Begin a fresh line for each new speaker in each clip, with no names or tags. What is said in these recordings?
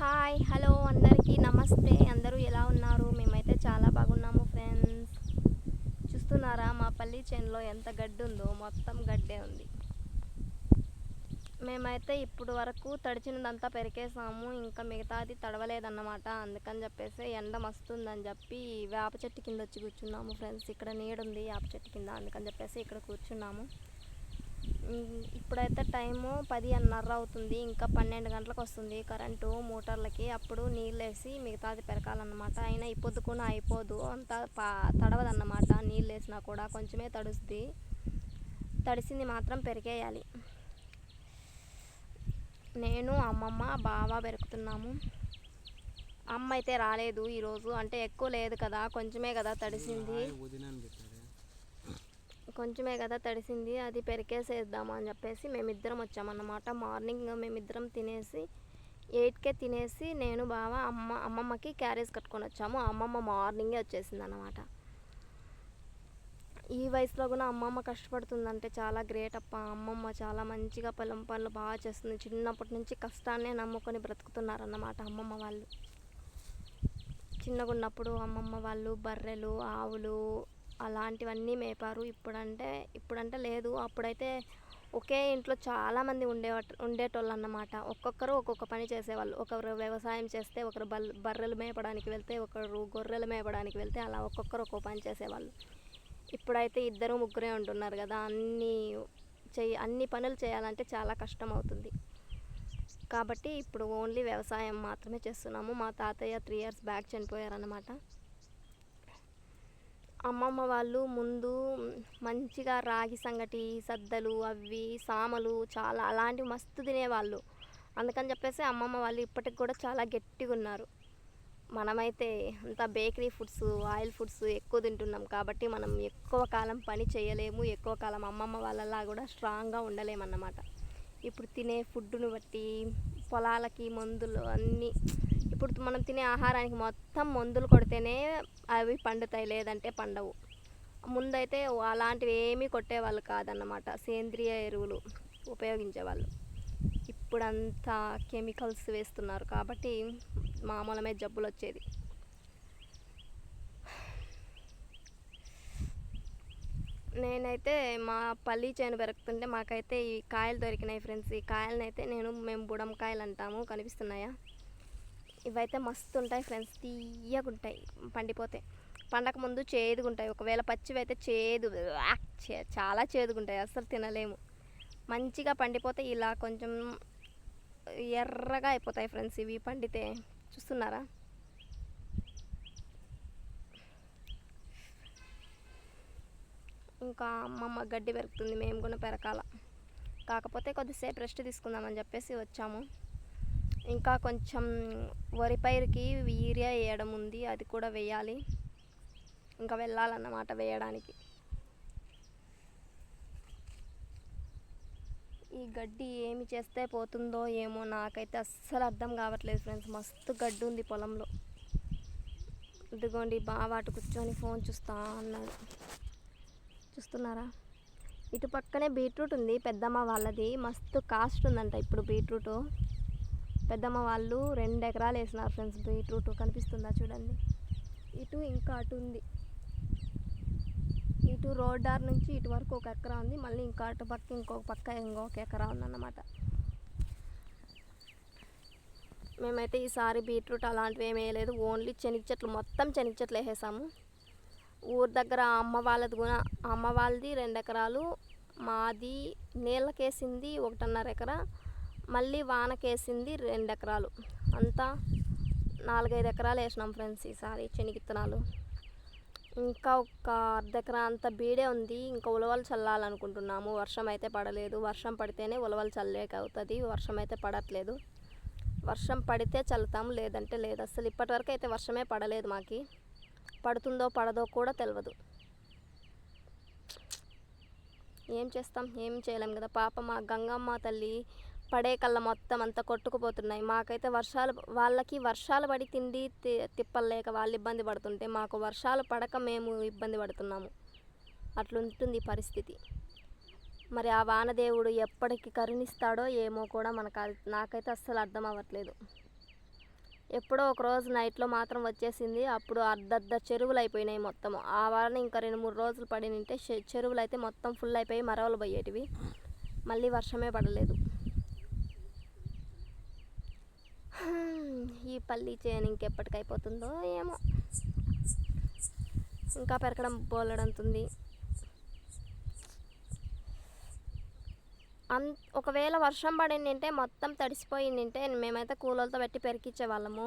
Hi hello అందరికీ నమస్తే. అందరూ ఎలా ఉన్నారు? మేమైతే చాలా బాగున్నాము ఫ్రెండ్స్. చూస్తున్నారా మా పల్లి చేనులో ఎంత గడ్డి ఉందో మొత్తం గడ్డే ఉంది. మేమైతే ఇప్పుడు వరకు తడిచినదంతా పెరికేసాము. ఇంకా మిగతాది తడవలేదన్నమాట. అందుకని చెప్పేసి ఎండ మస్తుందని చెప్పి వేప చెట్టు కింద వచ్చి కూర్చున్నాము ఫ్రెండ్స్. ఇక్కడ నీడుంది వేప చెట్టు కింద. అందుకని చెప్పేసి ఇక్కడ కూర్చున్నాము. ఇప్పుడైతే టైము పది అన్నర అవుతుంది ఇంకా పన్నెండు గంటలకు వస్తుంది కరెంటు మోటార్లకి. అప్పుడు నీళ్ళు వేసి మిగతాది పెరకాలన్నమాట అయినా ఈ పొద్దుకున అయిపోదు అంత పా తడవదన్నమాట. నీళ్ళు వేసినా కూడా కొంచెమే తడుస్తుంది తడిసింది మాత్రం పెరిగేయాలి. నేను అమ్మమ్మ బావ పెరుకుతున్నాము అమ్మ అయితే రాలేదు ఈరోజు. అంటే ఎక్కువ లేదు కదా కొంచెమే కదా తడిసింది. కొంచెమే కదా తడిసింది అది పెరికేసేద్దాము అని చెప్పేసి మేమిద్దరం వచ్చామన్నమాట. మార్నింగ్ మేమిద్దరం తినేసి ఎయిట్కే తినేసి నేను బావ అమ్మ అమ్మమ్మకి క్యారేజ్ కట్టుకొని వచ్చాము. అమ్మమ్మ మార్నింగే వచ్చేసింది అన్నమాట ఈ వయసులో కూడా అమ్మమ్మ కష్టపడుతుందంటే చాలా గ్రేట్ అప్ప. అమ్మమ్మ చాలా మంచిగా పొలం పనులు బాగా చేస్తుంది. చిన్నప్పటి నుంచి కష్టాన్నే నమ్ముకొని బ్రతుకుతున్నారన్నమాట అమ్మమ్మ వాళ్ళు. చిన్నగా ఉన్నప్పుడు అమ్మమ్మ వాళ్ళు బర్రెలు ఆవులు అలాంటివన్నీ మేపారు. ఇప్పుడంటే ఇప్పుడంటే లేదు. అప్పుడైతే ఒకే ఇంట్లో చాలామంది ఉండే ఉండేటోళ్ళు అన్నమాట ఒక్కొక్కరు ఒక్కొక్క పని చేసేవాళ్ళు. ఒకరు వ్యవసాయం చేస్తే ఒకరు బల్ బర్రెలు మేపడానికి వెళ్తే ఒకరు గొర్రెలు మేపడానికి వెళ్తే అలా ఒక్కొక్కరు ఒక్కో పని చేసేవాళ్ళు. ఇప్పుడైతే ఇద్దరు ముగ్గురే ఉంటున్నారు కదా. అన్నీ చెయ్యి అన్ని పనులు చేయాలంటే చాలా కష్టం అవుతుంది కాబట్టి ఇప్పుడు ఓన్లీ వ్యవసాయం మాత్రమే చేస్తున్నాము. మా తాతయ్య త్రీ ఇయర్స్ బ్యాక్ చనిపోయారన్నమాట. అమ్మమ్మ వాళ్ళు ముందు మంచిగా రాగి సంగటి సద్దలు అవి సామలు చాలా అలాంటివి మస్తు తినేవాళ్ళు. అందుకని చెప్పేసి అమ్మమ్మ వాళ్ళు ఇప్పటికి కూడా చాలా గట్టిగా ఉన్నారు. మనమైతే అంత బేకరీ ఫుడ్స్ ఆయిల్ ఫుడ్స్ ఎక్కువ తింటున్నాం కాబట్టి మనం ఎక్కువ కాలం పని చేయలేము ఎక్కువ కాలం అమ్మమ్మ వాళ్ళలా కూడా స్ట్రాంగ్గా ఉండలేమన్నమాట. ఇప్పుడు తినే ఫుడ్ను బట్టి పొలాలకి మందులు అన్నీ ఇప్పుడు మనం తినే ఆహారానికి మొత్తం మందులు కొడితేనే అవి పండుతాయి లేదంటే పండవు. ముందైతే అలాంటివి ఏమీ కొట్టేవాళ్ళు కాదన్నమాట. సేంద్రియ ఎరువులు ఉపయోగించేవాళ్ళు. ఇప్పుడంతా కెమికల్స్ వేస్తున్నారు కాబట్టి మామూలమే జబ్బులు వచ్చేది. నేనైతే మా పల్లీ చేను పెరుగుతుంటే మాకైతే ఈ కాయలు దొరికినాయి ఫ్రెండ్స్. ఈ కాయలనైతే నేను మేము బుడంకాయలు అంటాము. కనిపిస్తున్నాయా? ఇవైతే మస్తు ఉంటాయి ఫ్రెండ్స్ తీయగుంటాయి. పండిపోతే. పండక ముందు చేదుగుంటాయి. ఒకవేళ పచ్చివి అయితే చేదు చే- చాలా చేదుగుంటాయి. అస్సలు తినలేము. మంచిగా పండిపోతే ఇలా కొంచెం ఎర్రగా అయిపోతాయి ఫ్రెండ్స్ ఇవి పండితే. చూస్తున్నారా? ఇంకా అమ్మమ్మ గడ్డి పెరుగుతుంది. మేము కూడా పెరకాల కాకపోతే కొద్దిసేపు రెస్ట్ తీసుకుందామని చెప్పేసి వచ్చాము. ఇంకా కొంచెం వరి పైరుకి యూరియా వేయడం ఉంది అది కూడా వేయాలి. ఇంకా వెళ్ళాలన్నమాట వేయడానికి. ఈ గడ్డి ఏమి చేస్తే పోతుందో ఏమో నాకైతే అస్సలు అర్థం కావట్లేదు ఫ్రెండ్స్. మస్తు గడ్డి ఉంది పొలంలో. ఇదిగోండి బాగా అటు కూర్చొని ఫోన్ చూస్తా అన్నాడు. చూస్తున్నారా? ఇటు పక్కనే బీట్రూట్ ఉంది పెద్దమ్మ వాళ్ళది. మస్తు కాస్ట్ ఉందంట ఇప్పుడు బీట్రూట్. పెద్దమ్మ వాళ్ళు రెండు ఎకరాలు వేసినారు ఫ్రెండ్స్ బీట్రూట్ కనిపిస్తుందా చూడండి. ఇటు ఇంకా అటు ఉంది. ఇటు రోడ్డార్ నుంచి ఇటు వరకు ఒక ఎకరా ఉంది. మళ్ళీ ఇంకా అటు పక్క ఇంకొక పక్క ఇంకొక ఎకరా ఉందన్నమాట. మేమైతే ఈసారి బీట్రూట్ అలాంటివి ఏమీ వేయలేదు. ఓన్లీ శనగ చెట్లు మొత్తం శనగ చెట్లు వేసేసాము. ఊరి దగ్గర అమ్మ వాళ్ళది కూడా అమ్మ వాళ్ళది రెండు ఎకరాలు. మాది నీళ్ళకేసింది ఒకటిన్నర ఎకరా. మళ్ళీ వానకేసింది రెండు ఎకరాలు అంతా నాలుగైదు ఎకరాలు వేసినాం ఫ్రెండ్స్ ఈసారి చెనిగిత్తనాలు ఇంకా ఒక అర్ధ ఎకరా అంత బీడే ఉంది. ఇంకా ఉలవలు చల్లాలనుకుంటున్నాము. వర్షం అయితే పడలేదు. వర్షం పడితేనే ఉలవలు చల్లేక అవుతుంది వర్షం అయితే పడట్లేదు. వర్షం పడితే చల్లుతాము. లేదంటే లేదు. అసలు ఇప్పటివరకు అయితే వర్షమే పడలేదు మాకి. పడుతుందో పడదో కూడా తెలియదు ఏం చేస్తాం? ఏం చేయలేం కదా. పాప మా గంగమ్మ తల్లి పడే కళ్ళ మొత్తం అంతా కొట్టుకుపోతున్నాయి. మాకైతే వర్షాలు వాళ్ళకి వర్షాలు పడి తిండి తి- తిప్పలేక వాళ్ళు ఇబ్బంది పడుతుంటే మాకు వర్షాలు పడక మేము ఇబ్బంది పడుతున్నాము. అట్లుంటుంది పరిస్థితి. మరి ఆ వానదేవుడు ఎప్పటికి కరుణిస్తాడో ఏమో కూడా మనకు నాకైతే అస్సలు అర్థం అవ్వట్లేదు. ఎప్పుడో ఒక రోజు నైట్లో మాత్రం వచ్చేసింది. అప్పుడు అర్ధర్ధ చెరువులు అయిపోయినాయి మొత్తం. ఆ వారం ఇంకా రెండు మూడు రోజులు పడినంటే చె- చెరువులు అయితే మొత్తం ఫుల్ అయిపోయి మరవలు పోయేటివి. మళ్ళీ వర్షమే పడలేదు. ఈ పల్లి చేయని ఇంకెప్పటికైపోతుందో ఏమో. ఇంకా పెరగడం బోలెడంతుంది. అన్ ఒకవేళ వర్షం పడిందంటే మొత్తం తడిసిపోయిందంటే మేమైతే కూలోళ్ళతో పెట్టి పెరికిచ్చే వాళ్ళము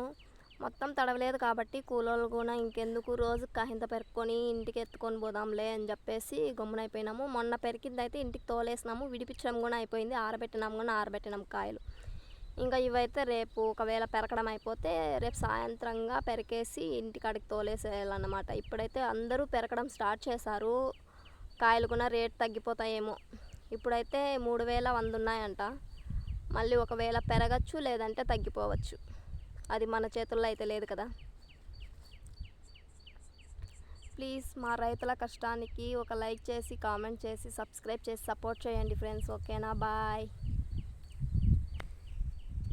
మొత్తం తడవలేదు కాబట్టి కూలోళ్ళు కూడా ఇంకెందుకు రోజు కాహింత పెరుక్కొని ఇంటికి ఎత్తుకొని పోదాంలే అని చెప్పేసి గమ్మునైపోయినాము. మొన్న పెరికింది అయితే ఇంటికి తోలేసినాము విడిపించడం కూడా అయిపోయింది ఆరబెట్టినాము కూడా ఆరబెట్టినాము కాయలు. ఇంకా ఇవైతే రేపు ఒకవేళ పెరకడం అయిపోతే రేపు సాయంత్రంగా పెరికేసి ఇంటికాడికి తోలేసేయాలన్నమాట. ఇప్పుడైతే అందరూ పెరకడం స్టార్ట్ చేశారు. కాయలు కూడా రేట్ తగ్గిపోతాయేమో. ఇప్పుడైతే మూడు వేల వంద ఉన్నాయంట. మళ్ళీ ఒకవేళ పెరగచ్చు లేదంటే తగ్గిపోవచ్చు. అది మన చేతుల్లో అయితే లేదు కదా. ప్లీజ్ మా రైతుల కష్టానికి ఒక లైక్ చేసి కామెంట్ చేసి సబ్స్క్రైబ్ చేసి సపోర్ట్ చేయండి ఫ్రెండ్స్. ఓకేనా? బాయ్.